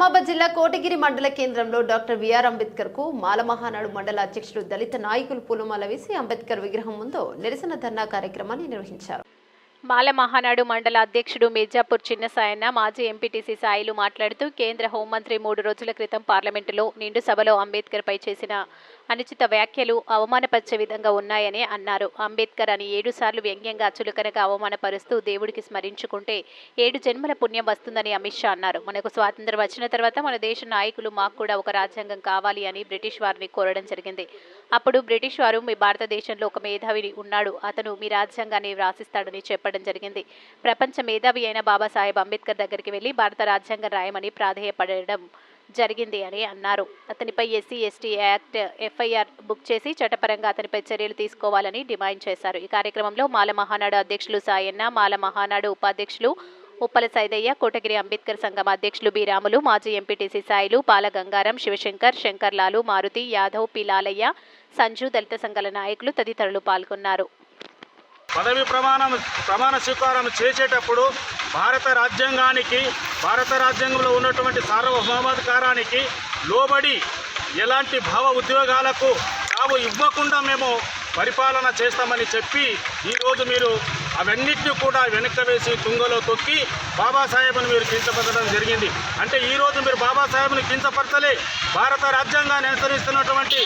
నిజామాబాద్ జిల్లా కోటగిరి మండల కేంద్రంలో డాక్టర్ బిఆర్ అంబేద్కర్కు మాలమహానాడు మండల అధ్యక్షుడు దళిత నాయకులు పూలమాల వేసి అంబేద్కర్ విగ్రహం ముందు నిరసన ధర్నా కార్యక్రమాన్ని నిర్వహించారు. మాల మహానాడు మండల అధ్యక్షుడు మిర్జాపూర్ చిన్నసాయన్న మాజీ ఎంపీటీసీ సాయిలు మాట్లాడుతూ కేంద్ర హోంమంత్రి మూడు రోజుల క్రితం పార్లమెంటులో నిండు సభలో అంబేద్కర్పై చేసిన అనుచిత వ్యాఖ్యలు అవమానపరిచే విధంగా ఉన్నాయని అన్నారు. అంబేద్కర్ అని ఏడు సార్లు వ్యంగ్యంగా చులకనగా అవమానపరుస్తూ దేవుడికి స్మరించుకుంటే ఏడు జన్మల పుణ్యం వస్తుందని అమిత్ షా అన్నారు. మనకు స్వాతంత్రం వచ్చిన తర్వాత మన దేశ నాయకులు మాకు కూడా ఒక రాజ్యాంగం కావాలి అని బ్రిటిష్ వారిని కోరడం జరిగింది. అప్పుడు బ్రిటిష్ వారు మీ భారతదేశంలో ఒక మేధావి ఉన్నాడు. అతను మీ రాజ్యాంగాన్ని వ్రాసిస్తాడని చెప్పడం జరిగింది. ప్రపంచ మేధావి అయిన బాబాసాహెబ్ అంబేద్కర్ దగ్గరికి వెళ్ళి భారత రాజ్యాంగం రాయమని ప్రాధేయపడడం జరిగింది అని అన్నారు. అతనిపై SC ST act FIR book చేసి చట్టపరంగా అతనిపై చర్యలు తీసుకోవాలని డిమాండ్ చేశారు. ఈ కార్యక్రమంలో మాల మహానాడు అధ్యక్షులు సాయన్న మాల మహానాడు ఉపాధ్యక్షులు ఉప్పల సైదయ్య కోటగిరి అంబేద్కర్ సంఘం అధ్యక్షులు బి. రాములు మాజీ ఎంపీటీసీ సాయిలు పాల గంగారం శివశంకర్ శంకర్లాలు మారుతి యాదవ్ పి లాలయ్య సంజు దళిత సంఘాల నాయకులు తదితరులు పాల్గొన్నారు. పదవి ప్రమాణం ప్రమాణ స్వీకారం చేసేటప్పుడు భారత రాజ్యాంగానికి భారత రాజ్యాంగంలో ఉన్నటువంటి సార్వభౌమాధికారానికి లోబడి ఎలాంటి భావ ఉద్యోగాలకు తావు ఇవ్వకుండా మేము పరిపాలన చేస్తామని చెప్పి ఈరోజు మీరు అవన్నిటిని కూడా వెనక్కి వేసి తుంగలో తొక్కి బాబాసాహెబ్ను మీరు కించపరచడం జరిగింది. అంటే ఈరోజు మీరు బాబాసాహెబ్ను కించపరచలే భారత రాజ్యాంగాన్ని అనుసరిస్తున్నటువంటి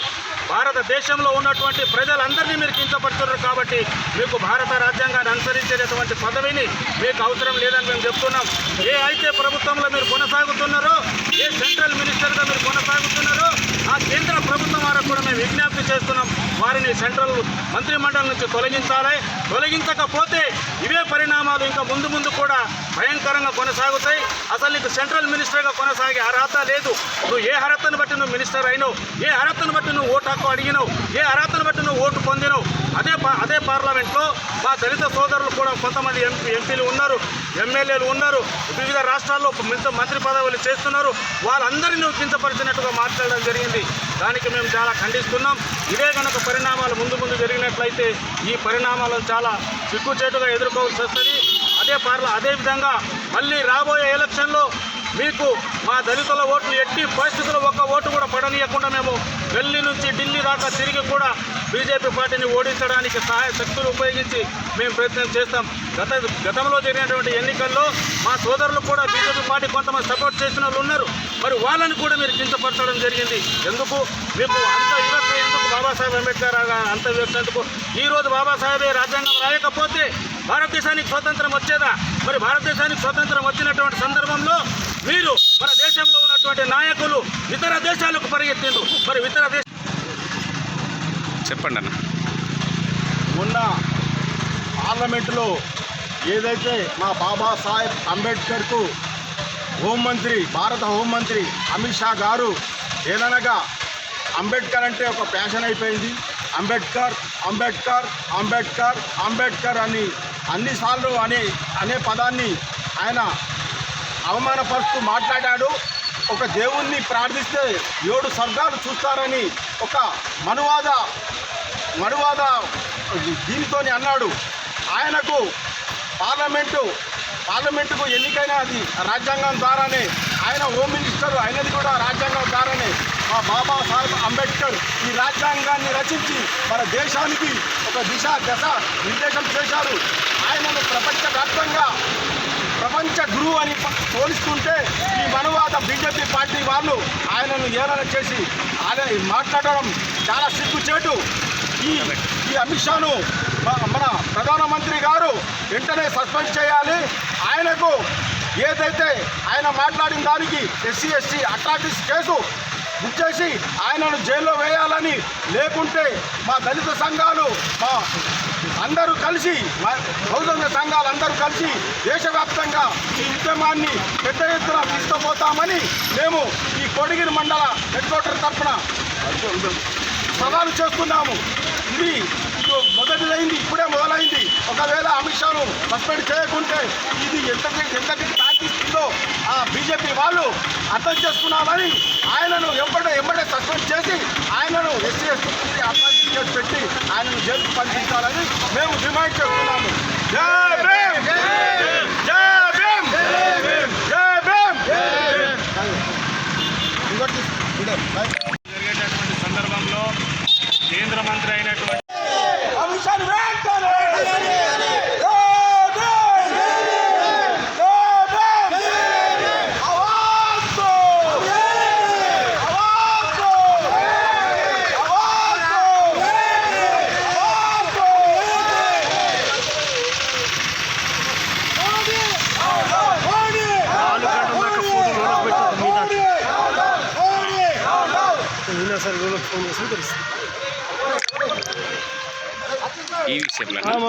భారతదేశంలో ఉన్నటువంటి ప్రజలందరినీ మీరు కించపడుతున్నారు కాబట్టి మీకు భారత రాజ్యాంగాన్ని అనుసరించేటటువంటి పదవిని మీకు అవసరం లేదని మేము చెప్తున్నాం. ఏ అయితే ప్రభుత్వంలో మీరు కొనసాగుతున్నారో ఏ సెంట్రల్ మినిస్టర్గా మీరు కొనసాగుతున్నారో ఆ కేంద్ర ప్రభుత్వం వారికి కూడా మేము విజ్ఞప్తి చేస్తున్నాం. వారిని సెంట్రల్ మంత్రిమండలి నుంచి తొలగించాలి. తొలగించకపోతే ఇవే పరిణామాలు ఇంకా ముందు ముందు కూడా భయంకరంగా కొనసాగుతాయి. అసలు నీకు సెంట్రల్ మినిస్టర్గా కొనసాగే అర్హత లేదు. నువ్వు ఏ అర్హతను బట్టి నువ్వు మినిస్టర్ అయినావు? ఏ అర్హతను బట్టి నువ్వు ఓటు హక్కు అడిగినావు? ఏ అర్హతను బట్టి నువ్వు ఓటు పొందినవు? అదే అదే పార్లమెంట్లో మా దళిత సోదరులు కూడా కొంతమంది ఎంపీ ఎంపీలు ఉన్నారు ఎమ్మెల్యేలు ఉన్నారు వివిధ రాష్ట్రాల్లో మంత్రి- మంత్రి పదవులు చేస్తున్నారు. వాళ్ళందరినీ నువ్వు కించపరిచినట్టుగా మాట్లాడడం జరిగింది. దానికి మేము చాలా ఖండిస్తున్నాం. ఇదే కనుక పరిణామాలు ముందు ముందు జరిగినట్లయితే ఈ పరిణామాలను చాలా చిక్కుచేటుగా ఎదుర్కోవాల్సి వస్తుంది. అదే పార్ల అదేవిధంగా మళ్ళీ రాబోయే ఎలక్షన్లో మీకు మా దళితుల ఓట్లు ఎట్టి పరిస్థితుల్లో ఒక్క ఓటు కూడా పడనీయకుండా మేము ఢిల్లీ నుంచి ఢిల్లీ దాకా తిరిగి కూడా బీజేపీ పార్టీని ఓడించడానికి సహాయ శక్తులు ఉపయోగించి మేము ప్రయత్నం చేస్తాం. గత గతంలో జరిగినటువంటి ఎన్నికల్లో మా సోదరులు కూడా బీజేపీ పార్టీ కొంతమంది సపోర్ట్ చేసిన వాళ్ళు ఉన్నారు. మరి వాళ్ళని కూడా మీరు కించపరచడం జరిగింది. ఎందుకు? మీకు అంత వివక్ష ఎందుకు బాబాసాహెబ్ అంబేద్కర్ అంత వివక్ష ఎందుకు? ఈ రోజు బాబాసాహెబే రాజ్యాంగం రాయకపోతే భారతదేశానికి స్వతంత్రం వచ్చేదా? మరి భారతదేశానికి స్వతంత్రం వచ్చినటువంటి సందర్భంలో మీరు మన దేశంలో ఉన్నటువంటి నాయకులు ఇతర దేశాలకు పరిగెత్తిండ్రు. మరి ఇతర దేశ చెప్పండి అన్న. మొన్న పార్లమెంటులో ఏదైతే మా బాబాసాహెబ్ అంబేద్కర్కు హోంమంత్రి భారత హోంమంత్రి అమిత్ షా గారు ఏదనగా అంబేద్కర్ అంటే ఒక ప్యాషన్ అయిపోయింది. అంబేద్కర్ అంబేద్కర్ అంబేద్కర్ అంబేద్కర్ అని అన్నిసార్లు అనే అనే పదాన్ని ఆయన అవమానపరుస్తూ మాట్లాడాడు. ఒక దేవుణ్ణి ప్రార్థిస్తే ఏడు స్వర్గాలు చూస్తారని ఒక మనువాద మనువాద దీనితోని అన్నాడు. ఆయనకు పార్లమెంటు పార్లమెంటుకు ఎన్నికైన అది రాజ్యాంగం ద్వారానే ఆయన హోమ్ మినిస్టర్ అయినది కూడా రాజ్యాంగం ద్వారానే. మా బాబా సాహెబ్ అంబేద్కర్ ఈ రాజ్యాంగాన్ని రచించి మన దేశానికి ఒక దిశ దశ నిర్దేశం చేశారు. ఆయనను ప్రపంచవ్యాప్తంగా ప్రపంచ గురువు అని పోలిస్తుంటే ఈ మనువాద బీజేపీ పార్టీ వాళ్ళు ఆయనను ఏలన చేసి ఆయన మాట్లాడడం చాలా సిగ్గుచేటు. ఈ ఈ అమిత్ షాను మన ప్రధానమంత్రి గారు వెంటనే సస్పెండ్ చేయాలి. ఆయనకు ఏదైతే ఆయన మాట్లాడిన దానికి ఎస్సీ ఎస్టీ అట్రాక్టిస్ కేసు ఇచ్చేసి ఆయనను జైల్లో వేయాలని లేకుంటే మా దళిత సంఘాలు మా అందరూ కలిసి మా బహుజన సంఘాలు అందరూ కలిసి దేశవ్యాప్తంగా ఈ ఉద్యమాన్ని పెద్ద ఎత్తున తీసుకుపోతామని మేము ఈ కొడిగిరి మండల హెడ్ క్వార్టర్ తరఫున సవాలు చేస్తున్నాము. ఇది మొదటిదైంది ఇప్పుడే మొదలైంది. ఒకవేళ అమిత్ షాను సస్పెండ్ చేయకుంటే ఇది ఎంతటి ఎంతటికి తాకిస్తుందో బీజేపీ వాళ్ళు అర్థం చేసుకున్నామని ఆయనను ఎంబడే ఎంబడే సస్పెండ్ చేసి ఆయనను ఎస్సీ ఎస్టీ అపాయింట్ చేసి పెట్టి ఆయనను జైలు పంపించాలని మేము డిమాండ్ చేస్తున్నాము. భీమ్! జై భీమ్! జై భీమ్! తెలుస్తుంది ఈ విషయంలో